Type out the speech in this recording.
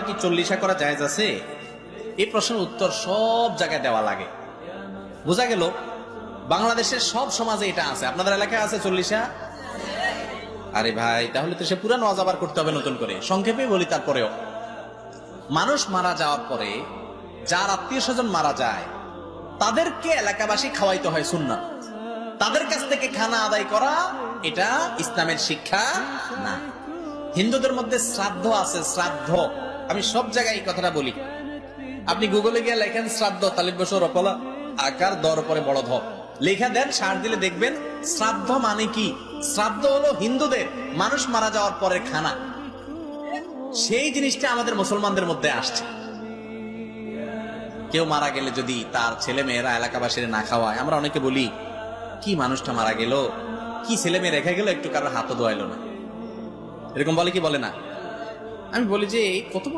কি চল্লিশা করা জায়েজ আছে? এই প্রশ্নের উত্তর সব জায়গায় দেওয়া লাগে। বোঝা গেল? বাংলাদেশের সব সমাজে এটা আছে। আপনাদের এলাকায় আছে চল্লিশা? আরে ভাই, তাহলে তো সে পুরানো আবার করতে হবে নতুন করে। সংক্ষেপে বলি তারপরেও। মানুষ মারা যাওয়ার পরে যার আত্মীয় স্বজন মারা যায়, তাদেরকে এলাকাবাসী খাওয়াইতে হয় সুন্না তাদের কাছ থেকে খানা আদায় করা, এটা ইসলামের শিক্ষা না। হিন্দুদের মধ্যে শ্রাদ্ধ আছে, শ্রাদ্ধ। আমি সব জায়গায় এই কথাটা বলি। আপনি গুগলে গিয়ে লেখেন, শ্রাদ্ধ, তালিব অপলা আকার, দর পরে বড় ধর লেখা দেন, সার দিলে দেখবেন শ্রাদ্ধ মানে কি? শ্রাদ্ধ হলো হিন্দুদের মানুষ মারা যাওয়ার পরে খানা। সেই জিনিসটা আমাদের মুসলমানদের মধ্যে আসছে। কেউ মারা গেলে যদি তার ছেলে মেয়েরা এলাকাবাসীরা না খাওয়ায়, আমরা অনেকে বলি, কি মানুষটা মারা গেল? কি ছেলে মেয়ে রেখে গেল? একটু কারোর হাতও ধোয়াইলো না। এরকম বলে কি বলে না? আমি বলি যে কত বড়